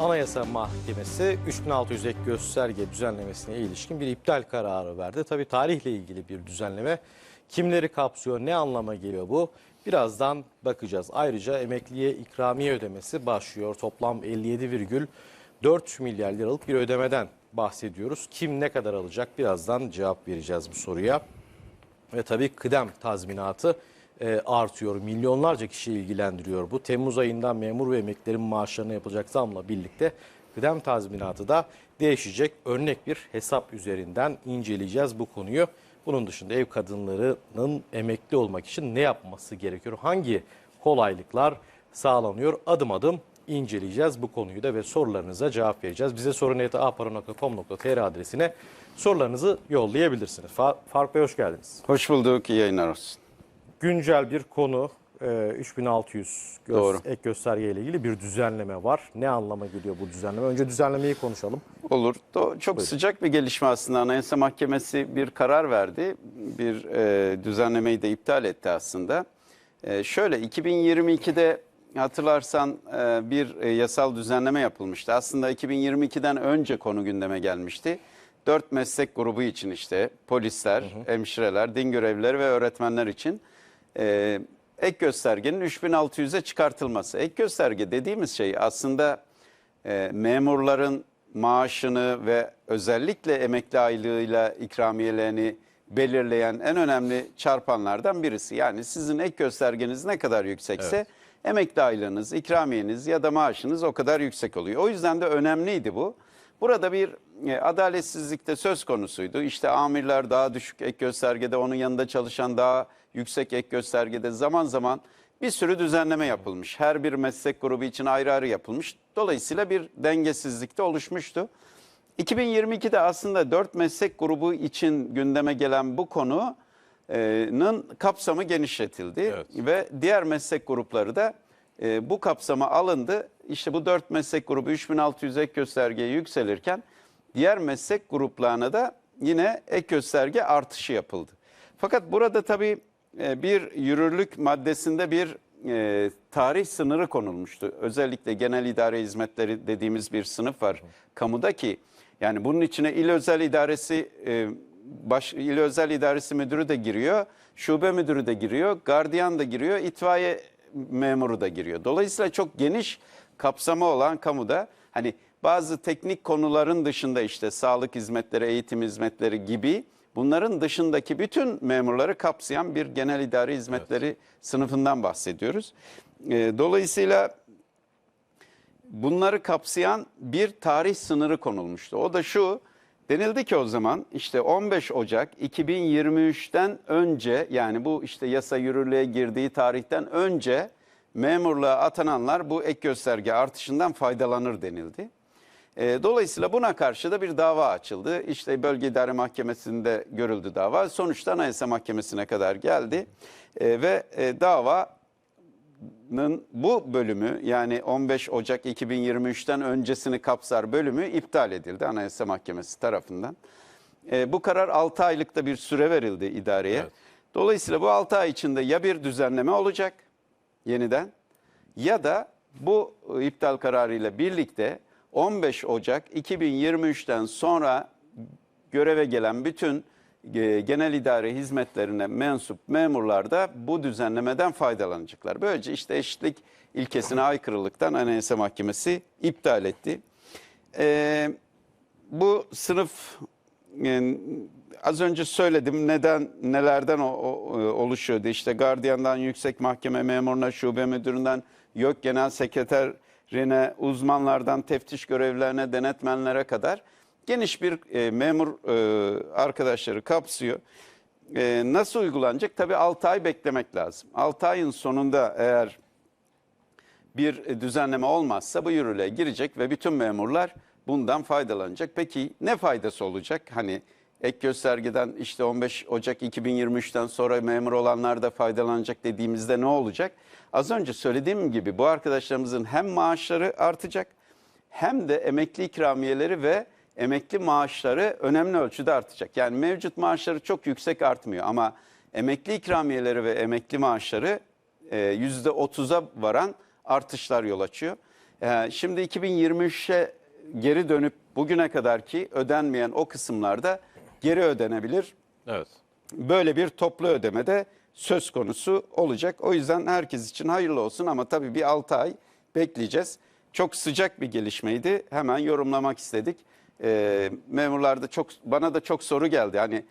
Anayasa Mahkemesi 3600 ek gösterge düzenlemesine ilişkin bir iptal kararı verdi. Tabii tarihle ilgili bir düzenleme. Kimleri kapsıyor, ne anlama geliyor bu? Birazdan bakacağız. Ayrıca emekliye ikramiye ödemesi başlıyor. Toplam 57,4 milyar liralık bir ödemeden bahsediyoruz. Kim ne kadar alacak? Birazdan cevap vereceğiz bu soruya. Ve tabii kıdem tazminatı e, artıyor. Milyonlarca kişi ilgilendiriyor bu. Temmuz ayından memur ve emeklilerin maaşlarına yapılacak zamla birlikte kıdem tazminatı da değişecek. Örnek bir hesap üzerinden inceleyeceğiz bu konuyu. Bunun dışında ev kadınlarının emekli olmak için ne yapması gerekiyor? Hangi kolaylıklar sağlanıyor? Adım adım inceleyeceğiz bu konuyu da ve sorularınıza cevap vereceğiz. Bize sorun.aparo.com.tr adresine sorularınızı yollayabilirsiniz. Fa- Faruk Bey hoş geldiniz. Hoş bulduk, iyi yayınlar olsun. Güncel bir konu e, 3600 gö- Doğru. ek gösterge ile ilgili bir düzenleme var. Ne anlama geliyor bu düzenleme? Önce düzenlemeyi konuşalım. Olur. Do- Çok sıcak bir gelişme aslında. Anayasa Mahkemesi bir karar verdi. Bir e, düzenlemeyi de iptal etti aslında. E, şöyle 2022'de hatırlarsan e, bir e, yasal düzenleme yapılmıştı. Aslında 2022'den önce konu gündeme gelmişti. Dört meslek grubu için işte polisler, hemşireler, din görevlileri ve öğretmenler için e, ek göstergenin 3600'e çıkartılması. Ek gösterge dediğimiz şey aslında e, memurların maaşını ve özellikle emekli aylığıyla ikramiyelerini belirleyen en önemli çarpanlardan birisi. Yani sizin ek göstergeniz ne kadar yüksekse emekli aylığınız, ikramiyeniz ya da maaşınız o kadar yüksek oluyor. O yüzden de önemliydi bu. Burada bir e, adaletsizlik de söz konusuydu. İşte amirler daha düşük ek göstergede, onun yanında çalışan daha yüksek ek göstergede zaman zaman bir sürü düzenleme yapılmış. Her bir meslek grubu için ayrı ayrı yapılmış. Dolayısıyla bir dengesizlik de oluşmuştu. 2022'de aslında dört meslek grubu için gündeme gelen bu konunun kapsamı genişletildi. Evet. Ve diğer meslek grupları da e, bu kapsama alındı. İşte bu dört meslek grubu 3600 ek göstergeye yükselirken diğer meslek gruplarına da yine ek gösterge artışı yapıldı. Fakat burada tabii e, bir yürürlük maddesinde bir e, tarih sınırı konulmuştu. Özellikle genel idare hizmetleri dediğimiz bir sınıf var kamuda ki yani bunun içine il özel idaresi e, baş, il özel idaresi müdürü de giriyor, şube müdürü de giriyor, gardiyan da giriyor, itfaiye memuru da giriyor. Dolayısıyla çok geniş kapsamı olan kamuda hani bazı teknik konuların dışında işte sağlık hizmetleri, eğitim hizmetleri gibi bunların dışındaki bütün memurları kapsayan bir genel idare hizmetleri sınıfından bahsediyoruz. E, dolayısıyla bunları kapsayan bir tarih sınırı konulmuştu. O da şu, denildi ki o zaman işte 15 Ocak 2023'ten önce yani bu işte yasa yürürlüğe girdiği tarihten önce memurluğa atananlar bu ek gösterge artışından faydalanır denildi. E, Dolayısıyla buna karşı da bir dava açıldı. İşte Bölge İdare Mahkemesi'nde görüldü dava. Sonuçta Anayasa Mahkemesi'ne kadar geldi. E, ve e, dava Nın bu bölümü yani 15 Ocak 2023'ten öncesini kapsar bölümü iptal edildi Anayasa Mahkemesi tarafından. E, bu karar 6 aylıkta bir süre verildi idareye. Evet. Dolayısıyla bu 6 ay içinde ya bir düzenleme olacak yeniden ya da bu iptal kararıyla birlikte 15 Ocak 2023'ten sonra göreve gelen bütün e, genel idare hizmetlerine mensup memurlar da bu düzenlemeden faydalanacaklar. Böylece işte eşitlik ilkesine aykırılıktan Anayasa Mahkemesi iptal etti. Ee, bu sınıf e, az önce söyledim neden nelerden o, o- e, oluşuyordu. İşte gardiyandan yüksek mahkeme memuruna, şube müdüründen yok genel sekreterine, uzmanlardan teftiş görevlilerine, denetmenlere kadar geniş bir e, memur e, arkadaşları kapsıyor. E, nasıl uygulanacak? Tabii 6 ay beklemek lazım. 6 ayın sonunda eğer bir düzenleme olmazsa bu yürürlüğe girecek ve bütün memurlar bundan faydalanacak. Peki ne faydası olacak? Hani ek göstergeden işte 15 Ocak 2023'ten sonra memur olanlar da faydalanacak dediğimizde ne olacak? Az önce söylediğim gibi bu arkadaşlarımızın hem maaşları artacak hem de emekli ikramiyeleri ve emekli maaşları önemli ölçüde artacak. Yani mevcut maaşları çok yüksek artmıyor ama emekli ikramiyeleri ve emekli maaşları e, %30'a varan artışlar yol açıyor. Ee, şimdi 2023'e geri dönüp bugüne kadarki ödenmeyen o kısımlarda geri ödenebilir. Evet. Böyle bir toplu ödeme de söz konusu olacak. O yüzden herkes için hayırlı olsun ama tabii bir 6 ay bekleyeceğiz. Çok sıcak bir gelişmeydi. Hemen yorumlamak istedik. Ee, memurlarda çok bana da çok soru geldi. Hani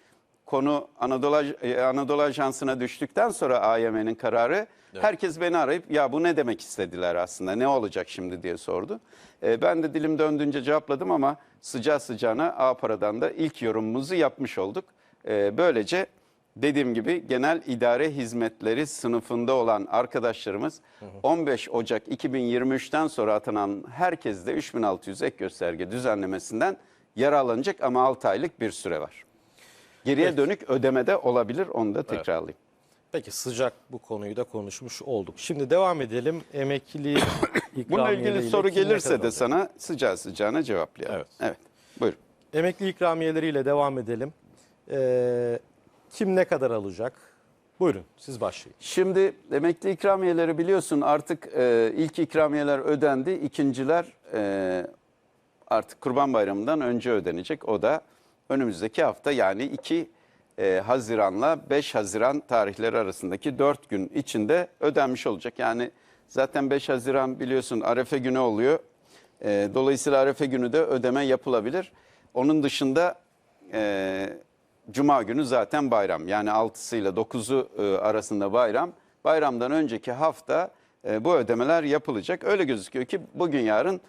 konu Anadolu, e, Anadolu Ajansı'na düştükten sonra AYM'nin kararı herkes beni arayıp ya bu ne demek istediler aslında ne olacak şimdi diye sordu. Ee, ben de dilim döndüğünce cevapladım ama sıcağı sıcağına A Para'dan da ilk yorumumuzu yapmış olduk. Ee, böylece dediğim gibi genel idare hizmetleri sınıfında olan arkadaşlarımız 15 Ocak 2023'ten sonra atanan herkes de 3600 ek gösterge düzenlemesinden yararlanacak ama 6 aylık bir süre var. Geriye Peki. dönük ödemede olabilir onu da tekrarlayayım. Peki sıcak bu konuyu da konuşmuş olduk. Şimdi devam edelim. Emekli Bununla ilgili soru gelirse de sana sıcağı sıcağına cevaplayalım. Evet. Evet. Buyurun. Emekli ikramiyeleriyle devam edelim. Ee, kim ne kadar alacak? Buyurun siz başlayın. Şimdi emekli ikramiyeleri biliyorsun artık e, ilk ikramiyeler ödendi. ikinciler e, artık Kurban Bayramı'ndan önce ödenecek. O da önümüzdeki hafta yani 2 e, Haziran'la 5 Haziran tarihleri arasındaki 4 gün içinde ödenmiş olacak. Yani zaten 5 Haziran biliyorsun Arefe günü oluyor. E, dolayısıyla Arefe günü de ödeme yapılabilir. Onun dışında e, Cuma günü zaten bayram. Yani 6'sı ile 9'u e, arasında bayram. Bayramdan önceki hafta e, bu ödemeler yapılacak. Öyle gözüküyor ki bugün yarın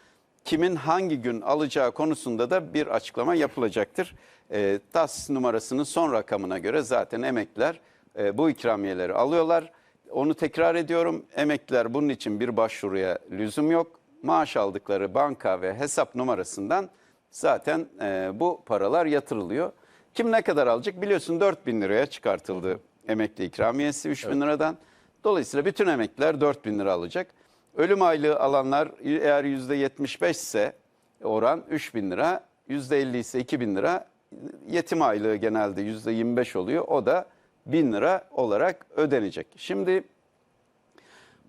kimin hangi gün alacağı konusunda da bir açıklama yapılacaktır. E, TAS numarasının son rakamına göre zaten emekliler e, bu ikramiyeleri alıyorlar. Onu tekrar ediyorum. Emekliler bunun için bir başvuruya lüzum yok. Maaş aldıkları banka ve hesap numarasından zaten e, bu paralar yatırılıyor. Kim ne kadar alacak? Biliyorsun 4 bin liraya çıkartıldı emekli ikramiyesi 3 bin liradan. Dolayısıyla bütün emekliler 4 bin lira alacak. Ölüm aylığı alanlar eğer %75 ise oran 3 bin lira, %50 ise 2 bin lira. Yetim aylığı genelde %25 oluyor. O da 1000 lira olarak ödenecek. Şimdi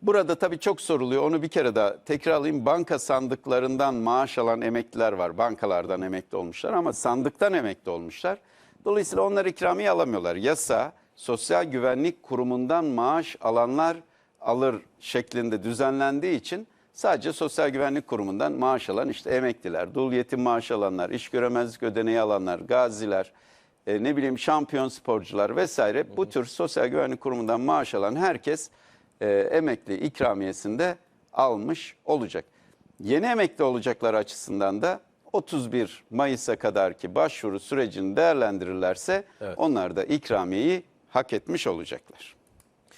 Burada tabii çok soruluyor. Onu bir kere daha tekrarlayayım. Banka sandıklarından maaş alan emekliler var. Bankalardan emekli olmuşlar ama sandıktan emekli olmuşlar. Dolayısıyla onlar ikramiye alamıyorlar. Yasa Sosyal Güvenlik Kurumu'ndan maaş alanlar alır şeklinde düzenlendiği için sadece Sosyal Güvenlik Kurumu'ndan maaş alan işte emekliler, dul yetim maaş alanlar, iş göremezlik ödeneği alanlar, gaziler, e, ne bileyim şampiyon sporcular vesaire bu tür Sosyal Güvenlik Kurumu'ndan maaş alan herkes e, emekli ikramiyesinde almış olacak. Yeni emekli olacaklar açısından da 31 Mayıs'a kadarki başvuru sürecini değerlendirirlerse Evet. onlar da ikramiyeyi hak etmiş olacaklar.